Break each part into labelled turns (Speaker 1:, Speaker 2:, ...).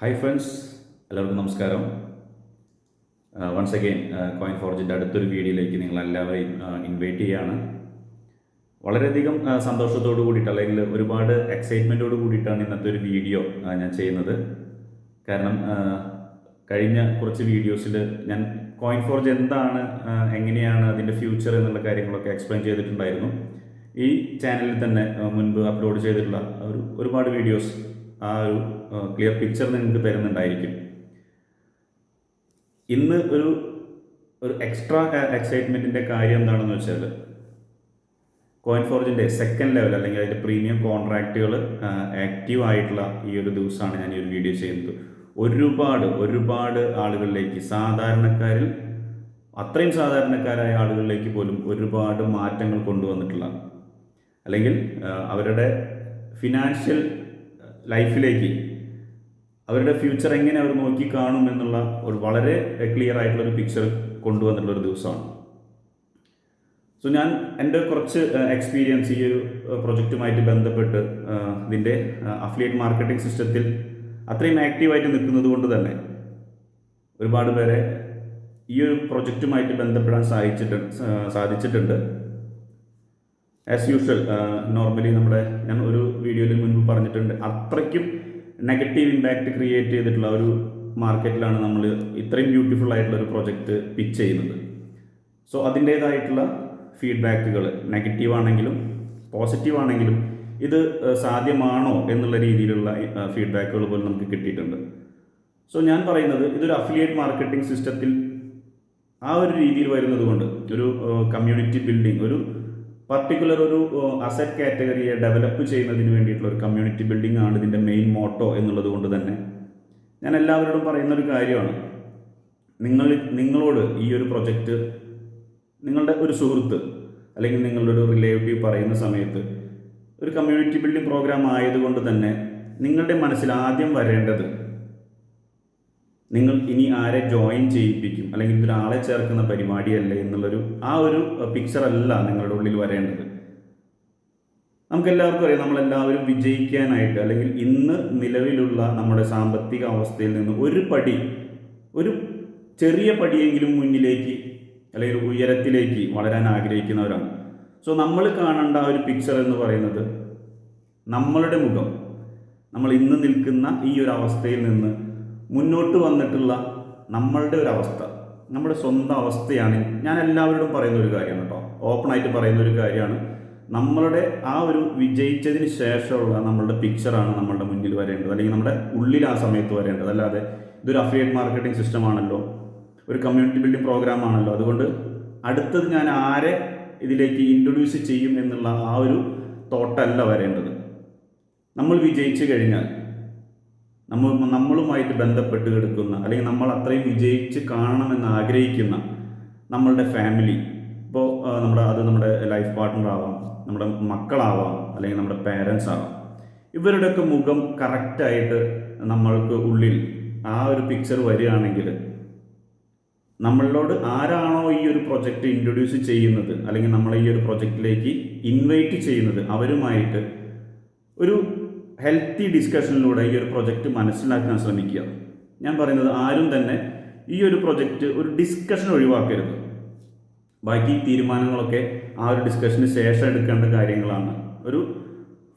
Speaker 1: Hi friends എല്ലാവർക്കും നമസ്കാരം. Once again coin ഫോർജിന്റെ അടുത്തൊരു വീഡിയോയിലേക്ക് നിങ്ങൾ എല്ലാവരെയും ഇൻവൈറ്റ് ചെയ്യുകയാണ് വളരെയധികം സന്തോഷത്തോടു സന്തോഷത്തോട് കൂടിയിട്ട് അല്ലെങ്കിൽ ഒരുപാട് എക്സൈറ്റ്മെന്റോട് കൂടിയിട്ടാണ് ഇന്നത്തെ ഒരു വീഡിയോ ഞാൻ ചെയ്യുന്നത്. കാരണം കഴിഞ്ഞ കുറച്ച് വീഡിയോസിൽ ഞാൻ കോയിൻ ഫോർജ് എന്താണ് എങ്ങനെയാണ് അതിന്റെ ഫ്യൂച്ചർ എന്നുള്ള കാര്യങ്ങളൊക്കെ എക്സ്പ്ലെയിൻ ചെയ്തിട്ടുണ്ടായിരുന്നു. ഈ ചാനലിൽ തന്നെ മുൻപ് അപ്ലോഡ് ചെയ്തിട്ടുള്ള ഒരു ഒരുപാട് വീഡിയോസ് ആ ഒരു ക്ലിയർ പിക്ചർ നിങ്ങൾക്ക് തരുന്നുണ്ടായിരിക്കും. ഇന്ന് ഒരു ഒരു എക്സ്ട്രാ എക്സൈറ്റ്മെന്റിന്റെ കാര്യം എന്താണെന്ന് വെച്ചാൽ കോയിൻ ഫോർജിന്റെ സെക്കൻഡ് ലെവൽ അല്ലെങ്കിൽ അതിന്റെ പ്രീമിയം കോൺട്രാക്റ്റുകൾ ആക്റ്റീവ് ആയിട്ടുള്ള ഈ ഒരു ദിവസമാണ് ഞാൻ ഈ ഒരു വീഡിയോ ചെയ്യുന്നത്. ഒരുപാട് ഒരുപാട് ആളുകളിലേക്ക് സാധാരണക്കാരിൽ അത്രയും സാധാരണക്കാരായ ആളുകളിലേക്ക് പോലും ഒരുപാട് മാറ്റങ്ങൾ കൊണ്ടുവന്നിട്ടുള്ള അല്ലെങ്കിൽ അവരുടെ ഫിനാൻഷ്യൽ ലൈഫിലേക്ക് അവരുടെ ഫ്യൂച്ചർ എങ്ങനെ അവർ നോക്കി കാണും എന്നുള്ള ഒരു വളരെ ക്ലിയർ ആയിട്ടുള്ള ഒരു പിക്ചർ കൊണ്ടുവന്നിട്ടുള്ള ഒരു ദിവസമാണ്. സോ ഞാൻ എന്റെ കുറച്ച് എക്സ്പീരിയൻസ് ഈ ഒരു പ്രൊജക്റ്റുമായിട്ട് ബന്ധപ്പെട്ട് ഇതിന്റെ അഫിലിയേറ്റ് മാർക്കറ്റിംഗ് സിസ്റ്റത്തിൽ അത്രയും ആക്റ്റീവായിട്ട് നിൽക്കുന്നത് കൊണ്ട് തന്നെ ഒരുപാട് പേരെ ഈ ഒരു പ്രൊജക്റ്റുമായിട്ട് ബന്ധപ്പെടാൻ സാധിച്ചിട്ടുണ്ട് സാധിച്ചിട്ടുണ്ട്. ആസ് യൂഷ്വൽ നോർമലി നമ്മുടെ ഞാൻ ഒരു വീഡിയോയിൽ മുൻപ് പറഞ്ഞിട്ടുണ്ട്. അത്രയ്ക്കും നെഗറ്റീവ് ഇമ്പാക്റ്റ് ക്രിയേറ്റ് ചെയ്തിട്ടുള്ള ഒരു മാർക്കറ്റിലാണ് നമ്മൾ ഇത്രയും ബ്യൂട്ടിഫുൾ ആയിട്ടുള്ള ഒരു പ്രൊജക്റ്റ് പിച്ച് ചെയ്യുന്നത്. സോ അതിന്റേതായിട്ടുള്ള ഫീഡ്ബാക്കുകൾ നെഗറ്റീവ് ആണെങ്കിലും പോസിറ്റീവ് ആണെങ്കിലും ഇത് സാധ്യമാണോ എന്നുള്ള രീതിയിലുള്ള ഫീഡ്ബാക്കുകൾ പോലും നമുക്ക് കിട്ടിയിട്ടുണ്ട്. സോ ഞാൻ പറയുന്നത് ഇതൊരു അഫിലിയേറ്റ് മാർക്കറ്റിംഗ് സിസ്റ്റത്തിൽ ആ ഒരു രീതിയിൽ വരുന്നത് കൊണ്ട് ഒരു കമ്മ്യൂണിറ്റി ബിൽഡിംഗ് ഒരു പർട്ടിക്കുലർ ഒരു അസറ്റ് കാറ്റഗറിയെ ഡെവലപ്പ് ചെയ്യുന്നതിന് വേണ്ടിയിട്ടുള്ള ഒരു കമ്മ്യൂണിറ്റി ബിൽഡിംഗ് ആണ് ഇതിന്റെ മെയിൻ മോട്ടോ എന്നുള്ളത് കൊണ്ട് തന്നെ ഞാൻ എല്ലാവരോടും പറയുന്ന ഒരു കാര്യമാണ്. നിങ്ങൾ നിങ്ങളോട് ഈ ഒരു പ്രൊജക്റ്റ് നിങ്ങളുടെ ഒരു സുഹൃത്ത് അല്ലെങ്കിൽ നിങ്ങളുടെ ഒരു റിലേറ്റീവ് പറയുന്ന സമയത്ത് ഒരു കമ്മ്യൂണിറ്റി ബിൽഡിംഗ് പ്രോഗ്രാം ആയതുകൊണ്ട് തന്നെ നിങ്ങളുടെ മനസ്സിൽ ആദ്യം വരേണ്ടത് നിങ്ങൾ ഇനി ആരെ ജോയിൻ ചെയ്യിപ്പിക്കും? അല്ലെങ്കിൽ ഒരാളെ ചേർക്കുന്ന പരിപാടിയല്ലേ എന്നുള്ളൊരു ആ ഒരു പിക്ചർ അല്ല നിങ്ങളുടെ ഉള്ളിൽ വരേണ്ടത്. നമുക്കെല്ലാവർക്കും അറിയാം നമ്മളെല്ലാവരും വിജയിക്കാനായിട്ട് അല്ലെങ്കിൽ ഇന്ന് നിലവിലുള്ള നമ്മുടെ സാമ്പത്തിക അവസ്ഥയിൽ നിന്ന് ഒരു പടി ഒരു ചെറിയ പടിയെങ്കിലും മുന്നിലേക്ക് അല്ലെങ്കിൽ ഉയരത്തിലേക്ക് വളരാൻ ആഗ്രഹിക്കുന്നവരാണ്. സോ നമ്മൾ കാണേണ്ട ആ ഒരു പിക്ചർ എന്ന് പറയുന്നത് നമ്മളുടെ മുഖം. നമ്മൾ ഇന്ന് നിൽക്കുന്ന ഈ ഒരു അവസ്ഥയിൽ നിന്ന് മുന്നോട്ട് വന്നിട്ടുള്ള നമ്മളുടെ ഒരു അവസ്ഥ നമ്മുടെ സ്വന്തം അവസ്ഥയാണ്. ഞാൻ എല്ലാവരോടും പറയുന്ന ഒരു കാര്യമാണ് കേട്ടോ. ഓപ്പണായിട്ട് പറയുന്ന ഒരു കാര്യമാണ്. നമ്മളുടെ ആ ഒരു വിജയിച്ചതിന് ശേഷമുള്ള നമ്മളുടെ പിക്ചറാണ് നമ്മളുടെ മുന്നിൽ വരേണ്ടത്. അല്ലെങ്കിൽ നമ്മുടെ ഉള്ളിൽ ആ സമയത്ത് വരേണ്ടത്. അല്ലാതെ ഇതൊരു അഫിലിയേറ്റ് മാർക്കറ്റിംഗ് സിസ്റ്റം ആണല്ലോ. ഒരു കമ്മ്യൂണിറ്റി ബിൽഡിംഗ് പ്രോഗ്രാം ആണല്ലോ. അതുകൊണ്ട് അടുത്തത് ഞാൻ ആരെ ഇതിലേക്ക് ഇൻട്രൊഡ്യൂസ് ചെയ്യും എന്നുള്ള ആ ഒരു തോട്ടല്ല വരേണ്ടത്. നമ്മൾ വിജയിച്ചു കഴിഞ്ഞാൽ നമ്മൾ നമ്മളുമായിട്ട് ബന്ധപ്പെട്ട് കിടക്കുന്ന അല്ലെങ്കിൽ നമ്മൾ അത്രയും വിജയിച്ച് കാണണമെന്ന് ആഗ്രഹിക്കുന്ന നമ്മളുടെ ഫാമിലി ഇപ്പോൾ നമ്മുടെ അത് നമ്മുടെ ലൈഫ് പാർട്ട്ണർ ആവാം നമ്മുടെ മക്കളാവാം അല്ലെങ്കിൽ നമ്മുടെ പേരൻസ് ആവാം. ഇവരുടെയൊക്കെ മുഖം കറക്റ്റായിട്ട് നമ്മൾക്ക് ഉള്ളിൽ ആ ഒരു പിക്ചർ വരികയാണെങ്കിൽ നമ്മളോട് ആരാണോ ഈ ഒരു പ്രൊജക്റ്റ് ഇൻട്രൊഡ്യൂസ് ചെയ്യുന്നത് അല്ലെങ്കിൽ നമ്മളെ ഈ ഒരു പ്രൊജക്റ്റിലേക്ക് ഇൻവൈറ്റ് ചെയ്യുന്നത് അവരുമായിട്ട് ഒരു ഹെൽത്തി ഡിസ്കഷനിലൂടെ ഈ ഒരു പ്രൊജക്റ്റ് മനസ്സിലാക്കാൻ ശ്രമിക്കുക. ഞാൻ പറയുന്നത് ആരും തന്നെ ഈ ഒരു പ്രൊജക്റ്റ് ഒരു ഡിസ്കഷൻ ഒഴിവാക്കരുത്. ബാക്കി തീരുമാനങ്ങളൊക്കെ ആ ഒരു ഡിസ്കഷന് ശേഷം എടുക്കേണ്ട കാര്യങ്ങളാണ്. ഒരു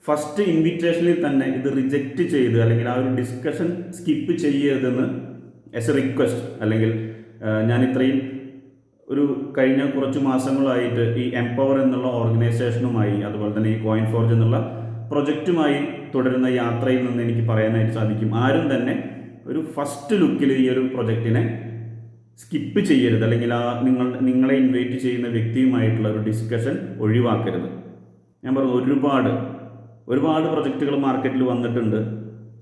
Speaker 1: ഫസ്റ്റ് ഇൻവിറ്റേഷനിൽ തന്നെ ഇത് റിജക്റ്റ് ചെയ്ത് അല്ലെങ്കിൽ ആ ഒരു ഡിസ്കഷൻ സ്കിപ്പ് ചെയ്യരുതെന്ന് എസ് എ റിക്വസ്റ്റ് അല്ലെങ്കിൽ ഞാൻ ഇത്രയും ഒരു കഴിഞ്ഞ കുറച്ച് മാസങ്ങളായിട്ട് ഈ എംപവർ എന്നുള്ള ഓർഗനൈസേഷനുമായി അതുപോലെ തന്നെ ഈ കോയിൻ ഫോർജ് എന്നുള്ള പ്രൊജക്റ്റുമായി തുടരുന്ന യാത്രയിൽ നിന്ന് എനിക്ക് പറയാനായിട്ട് സാധിക്കും. ആരും തന്നെ ഒരു ഫസ്റ്റ് ലുക്കിൽ ഈ ഒരു പ്രൊജക്റ്റിനെ സ്കിപ്പ് ചെയ്യരുത്. അല്ലെങ്കിൽ ആ നിങ്ങൾ നിങ്ങളെ ഇൻവൈറ്റ് ചെയ്യുന്ന വ്യക്തിയുമായിട്ടുള്ള ഒരു ഡിസ്കഷൻ ഒഴിവാക്കരുത്. ഞാൻ പറഞ്ഞു ഒരുപാട് ഒരുപാട് പ്രൊജക്റ്റുകൾ മാർക്കറ്റിൽ വന്നിട്ടുണ്ട്.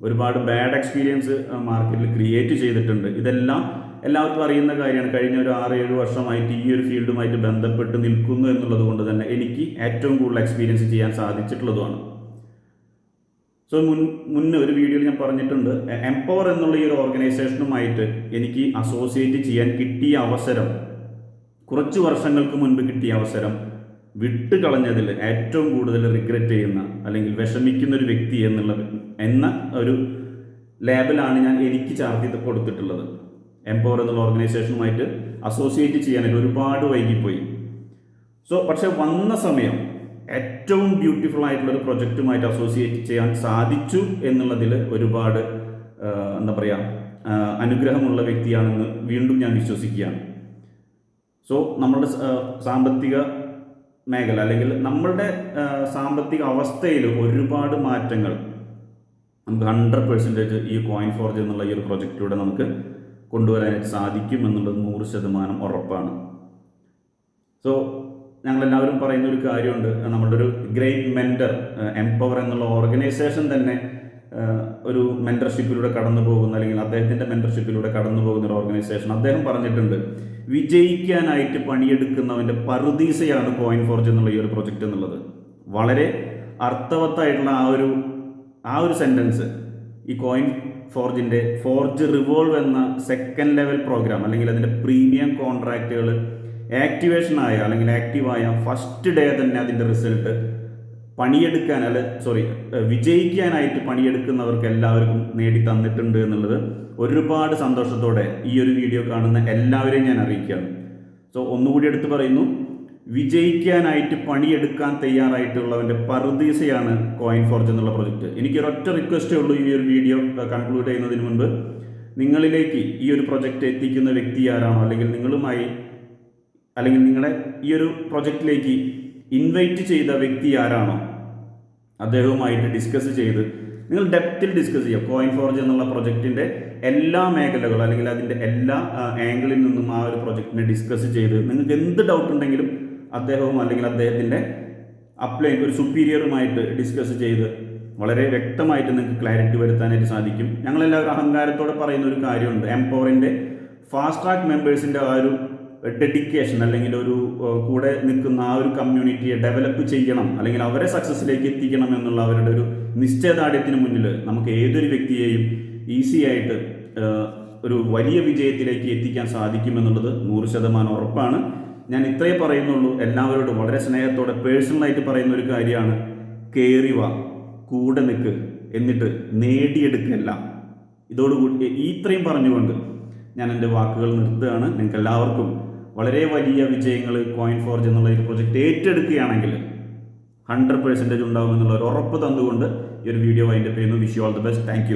Speaker 1: ഒരുപാട് ബാഡ് എക്സ്പീരിയൻസ് മാർക്കറ്റിൽ ക്രിയേറ്റ് ചെയ്തിട്ടുണ്ട്. ഇതെല്ലാം എല്ലാവർക്കും അറിയുന്ന കാര്യമാണ്. കഴിഞ്ഞ ഒരു ആറ് ഏഴ് വർഷമായിട്ട് ഈ ഒരു ഫീൽഡുമായിട്ട് ബന്ധപ്പെട്ട് നിൽക്കുന്നു എന്നുള്ളത് കൊണ്ട് തന്നെ എനിക്ക് ഏറ്റവും കൂടുതൽ എക്സ്പീരിയൻസ് ചെയ്യാൻ സാധിച്ചിട്ടുള്ളതുമാണ്. സോ മുൻ മുന്നേ ഒരു വീഡിയോയിൽ ഞാൻ പറഞ്ഞിട്ടുണ്ട് എംപവർ എന്നുള്ള ഈ ഒരു ഓർഗനൈസേഷനുമായിട്ട് എനിക്ക് അസോസിയേറ്റ് ചെയ്യാൻ കിട്ടിയ അവസരം കുറച്ച് വർഷങ്ങൾക്ക് മുൻപ് കിട്ടിയ അവസരം വിട്ടു കളഞ്ഞതിൽ ഏറ്റവും കൂടുതൽ റിഗ്രറ്റ് ചെയ്യുന്ന അല്ലെങ്കിൽ വിഷമിക്കുന്ന ഒരു വ്യക്തി എന്നുള്ള എന്ന ഒരു ലേബലാണ് ഞാൻ എനിക്ക് ചാർജ് ചെയ്ത് കൊടുത്തിട്ടുള്ളത്. എംപവർ എന്നുള്ള ഓർഗനൈസേഷനുമായിട്ട് അസോസിയേറ്റ് ചെയ്യാനായിട്ട് ഒരുപാട് വൈകിപ്പോയി. സോ പക്ഷെ വന്ന സമയം ഏറ്റവും ബ്യൂട്ടിഫുൾ ആയിട്ടുള്ള ഒരു പ്രൊജക്റ്റുമായിട്ട് അസോസിയേറ്റ് ചെയ്യാൻ സാധിച്ചു എന്നുള്ളതിൽ ഒരുപാട് എന്താ പറയുക അനുഗ്രഹമുള്ള വ്യക്തിയാണെന്ന് വീണ്ടും ഞാൻ വിശ്വസിക്കുകയാണ്. സോ നമ്മളുടെ സാമ്പത്തിക മേഖല അല്ലെങ്കിൽ നമ്മളുടെ സാമ്പത്തിക അവസ്ഥയിൽ ഒരുപാട് മാറ്റങ്ങൾ നമുക്ക് ഹൺഡ്രഡ് പെർസെന്റേജ് ഈ കോയിൻ ഫോർജ് എന്നുള്ള ഈ ഒരു പ്രൊജക്റ്റിലൂടെ നമുക്ക് കൊണ്ടുവരാനായിട്ട് സാധിക്കും എന്നുള്ളത് നൂറ് ശതമാനം ഉറപ്പാണ്. സോ ഞങ്ങളെല്ലാവരും പറയുന്ന ഒരു കാര്യമുണ്ട്. നമ്മളുടെ ഒരു ഗ്രേറ്റ് മെന്റർ എംപവർ എന്നുള്ള ഓർഗനൈസേഷൻ തന്നെ ഒരു മെന്റർഷിപ്പിലൂടെ കടന്നു പോകുന്ന അല്ലെങ്കിൽ അദ്ദേഹത്തിന്റെ മെന്റർഷിപ്പിലൂടെ കടന്നു പോകുന്ന ഒരു ഓർഗനൈസേഷൻ അദ്ദേഹം പറഞ്ഞിട്ടുണ്ട് വിജയിക്കാനായിട്ട് പണിയെടുക്കുന്നവന്റെ പറുദീസയാണ് കോയിൻ ഫോർജ് എന്നുള്ള ഈ ഒരു പ്രൊജക്റ്റ് എന്നുള്ളത്. വളരെ അർത്ഥവത്തായിട്ടുള്ള ആ ഒരു ആ ഒരു സെന്റൻസ് ഈ കോയിൻ ഫോർജിന്റെ ഫോർജ് റിവോൾവ് എന്ന സെക്കൻഡ് ലെവൽ പ്രോഗ്രാം അല്ലെങ്കിൽ അതിന്റെ പ്രീമിയം കോൺട്രാക്റ്റുകൾ ആക്ടിവേഷൻ ആയ അല്ലെങ്കിൽ ആക്റ്റീവായ ഫസ്റ്റ് ഡേ തന്നെ അതിന്റെ റിസൾട്ട് പണിയെടുക്കാൻ അല്ല സോറി വിജയിക്കാനായിട്ട് പണിയെടുക്കുന്നവർക്ക് എല്ലാവർക്കും നേടി തന്നിട്ടുണ്ട് എന്നുള്ളത് ഒരുപാട് സന്തോഷത്തോടെ ഈ ഒരു വീഡിയോ കാണുന്ന എല്ലാവരെയും ഞാൻ അറിയിക്കുകയാണ്. സോ ഒന്നുകൂടി എടുത്ത് പറയുന്നു. വിജയിക്കാനായിട്ട് പണിയെടുക്കാൻ തയ്യാറായിട്ടുള്ളവന്റെ പർദീസയാണ് കോയിൻ ഫോർജ് എന്നുള്ള പ്രൊജക്റ്റ് എനിക്കൊരൊറ്റ റിക്വസ്റ്റേ ഉള്ളൂ ഈ ഒരു വീഡിയോ കൺക്ലൂഡ് ചെയ്യുന്നതിന് മുൻപ്. നിങ്ങളിലേക്ക് ഈ ഒരു പ്രൊജക്റ്റ് എത്തിക്കുന്ന വ്യക്തി ആരാണോ അല്ലെങ്കിൽ നിങ്ങളുമായി അല്ലെങ്കിൽ നിങ്ങളെ ഈ ഒരു പ്രൊജക്റ്റിലേക്ക് ഇൻവൈറ്റ് ചെയ്ത വ്യക്തി ആരാണോ അദ്ദേഹവുമായിട്ട് ഡിസ്കസ് ചെയ്ത് നിങ്ങൾ ഡെപ്തിൽ ഡിസ്കസ് ചെയ്യുക. കോയിൻ ഫോർജ് എന്നുള്ള പ്രൊജക്റ്റിന്റെ എല്ലാ മേഖലകളും അല്ലെങ്കിൽ അതിന്റെ എല്ലാ ആംഗിളിൽ നിന്നും ആ ഒരു പ്രൊജക്റ്റിനെ ഡിസ്കസ് ചെയ്ത് നിങ്ങൾക്ക് എന്ത് ഡൗട്ട് ഉണ്ടെങ്കിലും അദ്ദേഹവും അല്ലെങ്കിൽ അദ്ദേഹത്തിന്റെ അപ്ലൈൻ ഒരു സുപ്പീരിയറുമായിട്ട് ഡിസ്കസ് ചെയ്ത് വളരെ വ്യക്തമായിട്ട് നിങ്ങൾക്ക് ക്ലാരിറ്റി വരുത്താനായിട്ട് സാധിക്കും. ഞങ്ങളെല്ലാവരും അഹങ്കാരത്തോടെ പറയുന്ന ഒരു കാര്യമുണ്ട്. എംപവറിന്റെ ഫാസ്റ്റ് ട്രാക്ക് മെമ്പേഴ്സിന്റെ ആ ഒരു ഡെഡിക്കേഷൻ അല്ലെങ്കിൽ ഒരു കൂടെ നിൽക്കുന്ന ആ ഒരു കമ്മ്യൂണിറ്റിയെ ഡെവലപ്പ് ചെയ്യണം അല്ലെങ്കിൽ അവരെ സക്സസ്സിലേക്ക് എത്തിക്കണം എന്നുള്ള അവരുടെ ഒരു നിശ്ചയദാർഢ്യത്തിന് മുന്നിൽ നമുക്ക് ഏതൊരു വ്യക്തിയെയും ഈസി ആയിട്ട് ഒരു വലിയ വിജയത്തിലേക്ക് എത്തിക്കാൻ സാധിക്കുമെന്നുള്ളത് നൂറ് ശതമാനം ഉറപ്പാണ്. ഞാൻ ഇത്രയേ പറയുന്നുള്ളൂ. എല്ലാവരോടും വളരെ സ്നേഹത്തോടെ പേഴ്സണലായിട്ട് പറയുന്ന ഒരു കാര്യമാണ് കയറി വാ കൂടെ നിൽക്ക് എന്നിട്ട് നേടിയെടുക്കല്ല. ഇതോടുകൂടി ഇത്രയും പറഞ്ഞുകൊണ്ട് ഞാൻ എന്റെ വാക്കുകൾ നിർത്തുകയാണ്. നിങ്ങൾക്ക് എല്ലാവർക്കും വളരെ വലിയ വിജയങ്ങൾ കോയിൻ ഫോർജ് എന്നുള്ള ഒരു പ്രൊജക്റ്റ് ഏറ്റെടുക്കുകയാണെങ്കിൽ ഹൺഡ്രഡ് പെർസെന്റേജ് ഉണ്ടാകുമെന്നുള്ള ഒരു ഉറപ്പ് തന്നുകൊണ്ട് ഈ ഒരു വീഡിയോ വൈൻഡപ്പ് ചെയ്യുന്നു. Wish you all the best thank